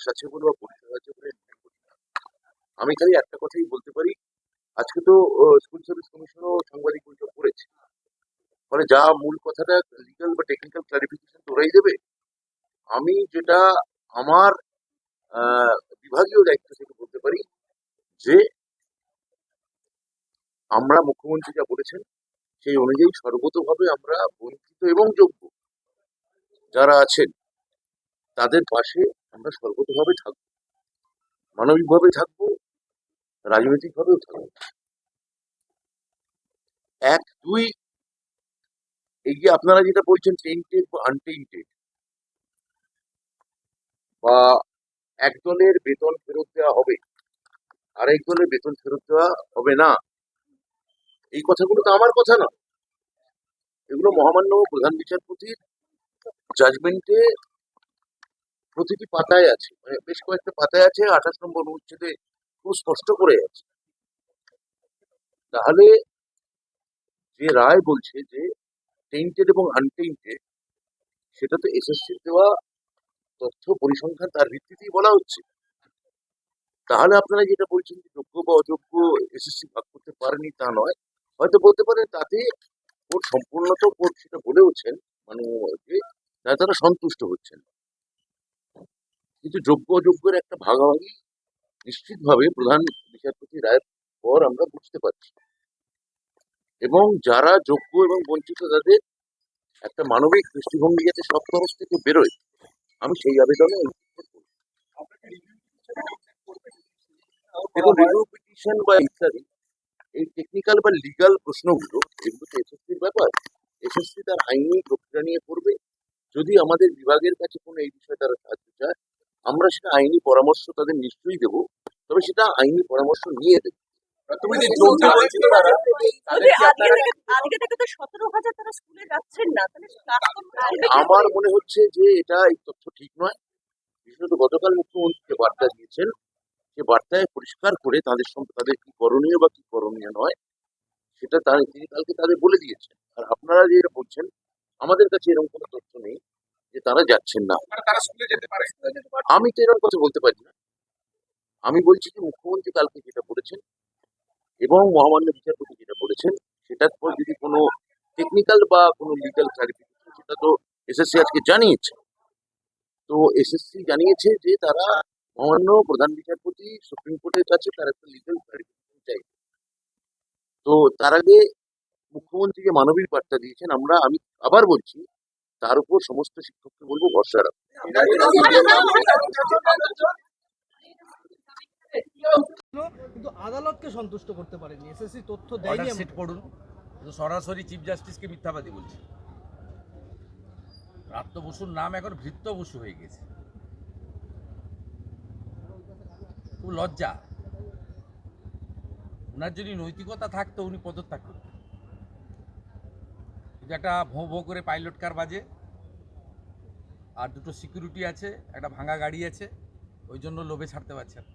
বিশেষ আছে বলে বা পরিচয় আছে বলে মনে। আমি খালি একটা কথাই বলতে পারি, আজকে তো স্কুল সার্ভিস কমিশনও সাংবাদিক বৈঠক করেছে ফলে যা মূল কথাটা লিগাল বা টেকনিক্যাল ক্লারিফিকেশন তো ওরাই দেবে, আমি যেটা আমার বিভাগীয় দায়িত্ব থেকে বলতে পারি যে, আমরা মুখ্যমন্ত্রী যা বলেছেন, সেই অনুযায়ী সর্বতভাবে আমরা বঞ্চিত এবং যোগ্য যারা আছেন তাদের পাশে আমরা সর্বতভাবে থাকব। মানবিকভাবে থাকব, রাজনৈতিকভাবেও থাকব। এক, দুই, এই যে আপনারা যেটা বলছেন টেন্টেড বা আনটেন্টেড বা এক দলের বেতন ফেরত দেওয়া হবে, আরেক দলের বেতন ফেরত দেওয়া হবে না, এই কথাগুলো তো আমার কথা না এগুলো মহামান্য প্রধান বিচারপতির জাজমেন্টে প্রতিটি পাতায় আছে মানে বেশ কয়েকটা পাতায় আছে, আঠাশ নম্বর অনুচ্ছেদে খুব স্পষ্ট করে আছে। তাহলে যে রায় বলছে যে টেন্টেড এবং আনটেন্টেড সেটা তো এসএসসির দেওয়া তথ্য পরিসংখ্যান তার ভিত্তিতেই বলা হচ্ছে। তাহলে আপনারা যেটা বলছেন যে যোগ্য বা অযোগ্য এসএসসি ভাগ করতে পারেনি তা নয়, হয়তো বলতে পারেন তাতে ওর সম্পূর্ণত কোর্ট সেটা বলেওছেন মানে যে তারা সন্তুষ্ট হচ্ছেন। কিন্তু যোগ্য অযোগ্যের একটা ভাগাভাগি নিশ্চিতভাবে প্রধান বিচারপতি রায়ের পর আমরা বুঝতে পারছি। এবং যারা যোগ্য এবং বঞ্চিত তাদের একটা মানবিক দৃষ্টিভঙ্গি যাতে সব তরফ থেকে বেরোয় আমি সেই আবেদনে দেখুন রিভিউ পিটিশন বা ইত্যাদি এই টেকনিক্যাল বা লিগাল প্রশ্নগুলো এগুলো তো এসএসসির ব্যাপার। এসএসসি তার আইনি প্রক্রিয়া নিয়ে করবে যদি আমাদের বিভাগের কাছে কোনো এই বিষয়ে তারা সাহায্য চায় আমরা সেটা আইনি পরামর্শ তাদের নিশ্চয়ই দেবো তবে সেটা আইনি পরামর্শ নিয়ে দেবো। তুমি যে যোগ্য বলছিলে দাদা আজকে থেকে তো সতেরো হাজার তারা স্কুলে যাচ্ছেন না তাহলে আমার মনে হচ্ছে যে এটা এই তথ্য ঠিক নয়। বিশেষত গতকাল মুখ্যমন্ত্রীকে বার্তা দিয়েছেন সে বার্তায় পরিষ্কার করে তাদের সঙ্গে তাদের কি করণীয় বা কি করণীয় নয় সেটা তার তিনি কালকে তাদের বলে দিয়েছেন। আর আপনারা যে এটা বলছেন আমাদের কাছে এরকম কোনো তথ্য নেই। যে তারা যাচ্ছেন না। মানে পারে আমি তো এরকম কথা বলতে পারি না। আমি বলছি যে মুখ্যমন্ত্রী কালকে যেটা বলেছেন এবং মহামান্য বিচারপতি যেটা বলেছেন সেটার পর যদি কোনো টেকনিক্যাল বা কোনো লিগাল ক্লারিফিকেশন সেটা তো এসএসসি আজকে জানিয়েছে। তো এসএসসি জানিয়েছে যে তারা মহামান্য প্রধান বিচারপতি সুপ্রিম কোর্টের কাছে তার একটা লিগাল ক্লারিফিকেশন চাই তো তার আগে মুখ্যমন্ত্রী যে মানবিক বার্তা দিয়েছেন। আমরা আমি আবার বলছি তার উপর সমস্ত শিক্ষককে বলব ভরসা রাখতে কিন্তু আদালতকে সন্তুষ্ট করতে পারেনি। এসএসসি তথ্য দেয়নি সেট তো সরাসরি চিফ জাস্টিসকে মিথ্যাবাদী বলছে। প্রাপ্ত বসুর নাম এখন ভৃত্য বসু হয়ে গেছে। খুব লজ্জা। ওনার যদি নৈতিকতা থাকতো উনি পদত্যাগ করতেন। একটা ভোঁ ভোঁ করে পাইলট কার বাজে। আর দুটো সিকিউরিটি আছে একটা ভাঙা গাড়ি আছে ওই জন্য লোভে ছাড়তে পারছেন না।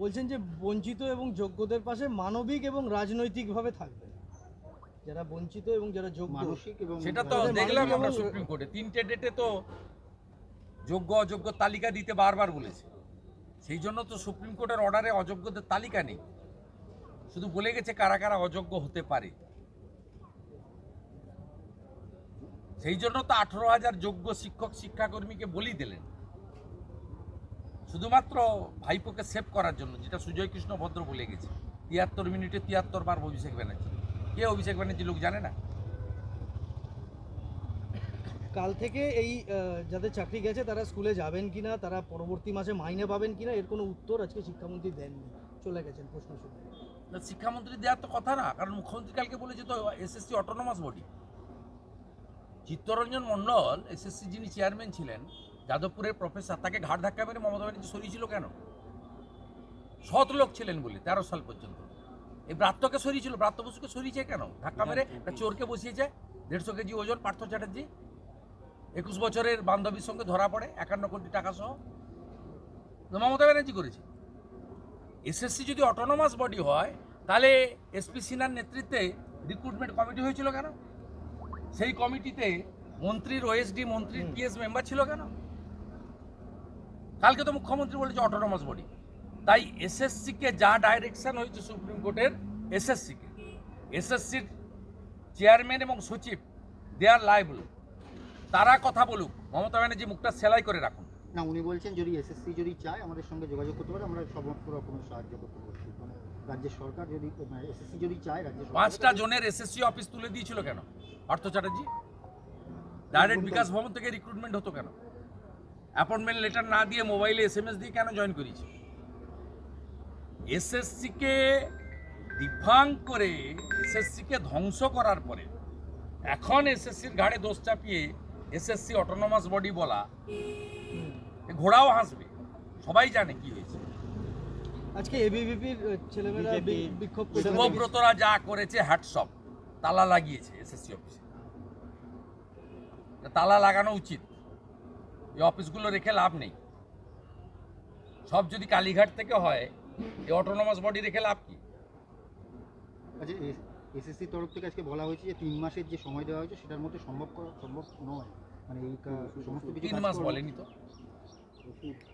বলছেন যে বঞ্চিত এবং যোগ্যদের পাশে মানবিক এবং রাজনৈতিকভাবে থাকবে। যারা বঞ্চিত এবং যারা যোগ্য। মানসিক এবং সেটা তো দেখলাম আমরা সুপ্রিম কোর্টে তিনটে ডেটে তো যোগ্য অযোগ্য তালিকা দিতে বারবার বলেছে। সেই জন্য তো সুপ্রিম কোর্টের অর্ডারে অযোগ্যদের তালিকা নেই। শুধু বলে গেছে কারা কারা অযোগ্য হতে পারে। সেই জন্য তো আঠেরো হাজার যোগ্য শিক্ষক শিক্ষাকর্মীকে বলি দিলেন। শুধুমাত্র ভাইপোকে সেভ করার জন্য যেটা সুজয় কৃষ্ণ ভদ্র বলে গেছে। তিয়াত্তর মিনিটে তিয়াত্তর বার অভিষেক ব্যানার্জি। কে অভিষেক ব্যানার্জি লোক জানে না? কাল থেকে এই যাদের চাকরি গেছে তারা স্কুলে যাবেন কিনা তারা পরবর্তী মাসে মাইনে পাবেন কিনা এর কোনো উত্তর আজকে শিক্ষামন্ত্রী দেননি। চলে গেছেন প্রশ্ন শুনে। না, শিক্ষামন্ত্রী দেওয়ার তো কথা না কারণ মুখ্যমন্ত্রী কালকে বলেছে তো SSC autonomous body Chittaranjan Mondal SSC যিনি চেয়ারম্যান ছিলেন যাদবপুরের প্রফেসর তাকে ঘাট ধাক্কা মেরে মমতা ব্যানার্জি সরিয়েছিল কেন? সৎ লোক ছিলেন বলে তেরো সাল পর্যন্ত। এই ব্রাত্যকে সরিয়েছিল ব্রাত্য বসুকে সরিয়েছে কেন? ধাক্কা মেরে একটা চোরকে বসিয়েছে দেড়শো কেজি ওজন পার্থ চ্যাটার্জি। একুশ বছরের বান্ধবীর সঙ্গে ধরা পড়ে একান্ন কোটি টাকা সহ। মমতা ব্যানার্জি করেছে। এসএসসি যদি অটোনোমাস বডি হয় তাহলে এসপি সিনহার নেতৃত্বে রিক্রুটমেন্ট কমিটি হয়েছিল কেন? সেই কমিটিতে মন্ত্রীর ওএসডি মন্ত্রীর। পিএস মেম্বার ছিল কেন? কালকে তো মুখ্যমন্ত্রী বলেছে অটোনোমাস বডি তাই এসএসসিকে যা ডাইরেকশন হয়েছে সুপ্রিম কোর্টের এসএসসিকে এসএসসির চেয়ারম্যান এবং সচিব দে আর লাইবল তারা কথা বলুক। মমতা ব্যানার্জি মুখটা সেলাই করে রাখুন। না উনি বলছেন যদি এসএসসি যদি চায় আমাদের সঙ্গে যোগাযোগ করতে পারে আমরা সমস্ত রকমের সাহায্য করতে মানে রাজ্যের সরকার যদি এসএসসি যদি চায় রাজ্য পাঁচটা জনের এসএসসি অফিস তুলে দিয়েছিল কেন? পার্থ চ্যাটার্জি? ডাইরেক্ট বিকাশ ভবন থেকে রিক্রুটমেন্ট হতো কেন? অ্যাপয়েন্টমেন্ট লেটার না দিয়ে মোবাইলে এসএমএস দিয়ে কেন জয়েন করিয়েছে? এসএসসিকে ডিফাং করে এসএসসিকে ধ্বংস করার পরে এখন এসএসসির ঘাড়ে দোষ চাপিয়ে এসএসসি অটোনমাস বডি বলা ঘোড়াও হাসবে। সবাই জানে কি হয়েছে। আজকে এবিভিপির ছেলেমেয়েরা বি- বিক্ষোভ করে শুভব্রতরা যা করেছে হ্যাটসঅপ তালা লাগিয়েছে এসএসসি অফিসে। তালা লাগানো উচিত। এই অফিসগুলো রেখে লাভ নেই। সব যদি কালীঘাট থেকে হয় এই অটোনোমাস বডি রেখে লাভ কি? আচ্ছা এসএসসি তরফ থেকে আজকে বলা হয়েছে যে তিন মাসের যে সময় দেওয়া হয়েছে সেটার মধ্যে সম্ভব করা সম্ভব নয়। মানে এই সমস্ত কিছু তিন মাস বলেনি তো।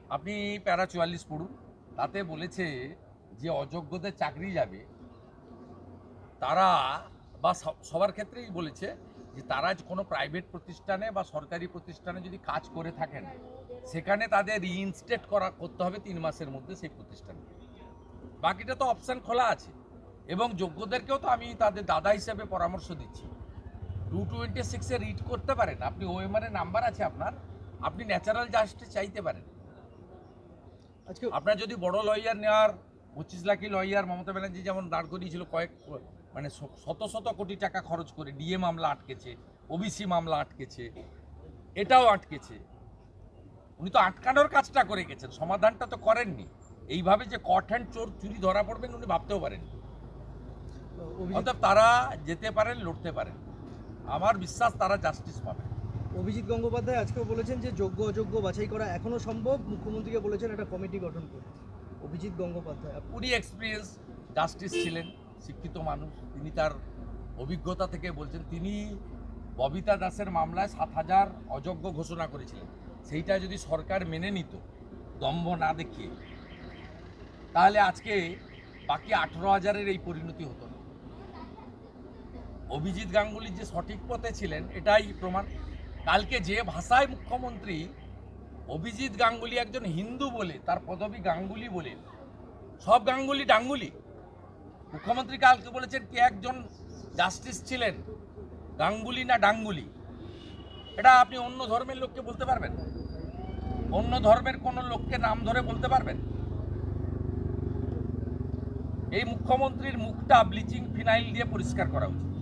আপনি প্যারা চুয়াল্লিশ পড়ুন। তাতে বলেছে যে অযোগ্যদের চাকরি যাবে। তারা বা সবার ক্ষেত্রেই বলেছে যে তারা কোনো প্রাইভেট প্রতিষ্ঠানে বা সরকারি প্রতিষ্ঠানে যদি কাজ করে থাকেন, সেখানে তাদের রিইনস্টেট করা করতে হবে তিন মাসের মধ্যে সেই প্রতিষ্ঠানকে। বাকিটা তো অপশান খোলা আছে। এবং যোগ্যদেরকেও তো আমি তাদের দাদা হিসেবে পরামর্শ দিচ্ছি। টু টোয়েন্টি সিক্সে রিড করতে পারেন। আপনি ওএমআর এর নাম্বার আছে আপনার। আপনি ন্যাচারাল জাস্টে চাইতে পারেন। আপনার যদি বড় লয়ার নেওয়ার পঁচিশ লাখি লয়ার মমতা ব্যানার্জি যেমন দাঁড় করিয়েছিল কয়েক মানে শত শত কোটি টাকা খরচ করে ডিএ মামলা আটকেছে ওবিসি মামলা আটকেছে এটাও আটকেছে। উনি তো আটকানোর কাজটা করে গেছেন সমাধানটা তো করেননি। এইভাবে যে কট হ্যান্ড চোর চুরি ধরা পড়বেন উনি ভাবতেও পারেন অর্থাৎ তারা যেতে পারেন লড়তে পারেন। আমার বিশ্বাস তারা জাস্টিস পাবে অভিজিৎ গঙ্গোপাধ্যায় আজকেও বলেছেন যে যোগ্য অযোগ্য বাছাই করা এখনও সম্ভব। মুখ্যমন্ত্রীকে বলেছেন একটা কমিটি গঠন করতে। অভিজিৎ গঙ্গোপাধ্যায় উনি এক্সপিরিয়েন্স জাস্টিস ছিলেন, শিক্ষিত মানুষ। তিনি তার অভিজ্ঞতা থেকে বলছেন, তিনি ববিতা দাসের মামলায় সাত হাজার অযোগ্য ঘোষণা করেছিলেন। সেইটা যদি সরকার মেনে নিত, দম্ভ না দেখিয়ে, তাহলে আজকে বাকি আঠেরো হাজারের এই পরিণতি হতো না। অভিজিৎ গাঙ্গুলি যে সঠিক পথে ছিলেন, এটাই প্রমাণ। কালকে যে ভাষায় মুখ্যমন্ত্রী অভিজিৎ গাঙ্গুলি একজন হিন্দু বলে, তার পদবী গাঙ্গুলি বলে, সব গাঙ্গুলি ডাঙ্গুলি। মুখ্যমন্ত্রী কালকে বলেছেন কে একজন জাস্টিস ছিলেন, গাঙ্গুলি না ডাঙ্গুলি? এটা আপনি অন্য ধর্মের লোককে বলতে পারবেন। অন্য ধর্মের কোনো লোককে নাম ধরে বলতে পারবেন। এই মুখ্যমন্ত্রীর মুখটা ব্লিচিং ফিনাইল দিয়ে পরিষ্কার করা উচিত।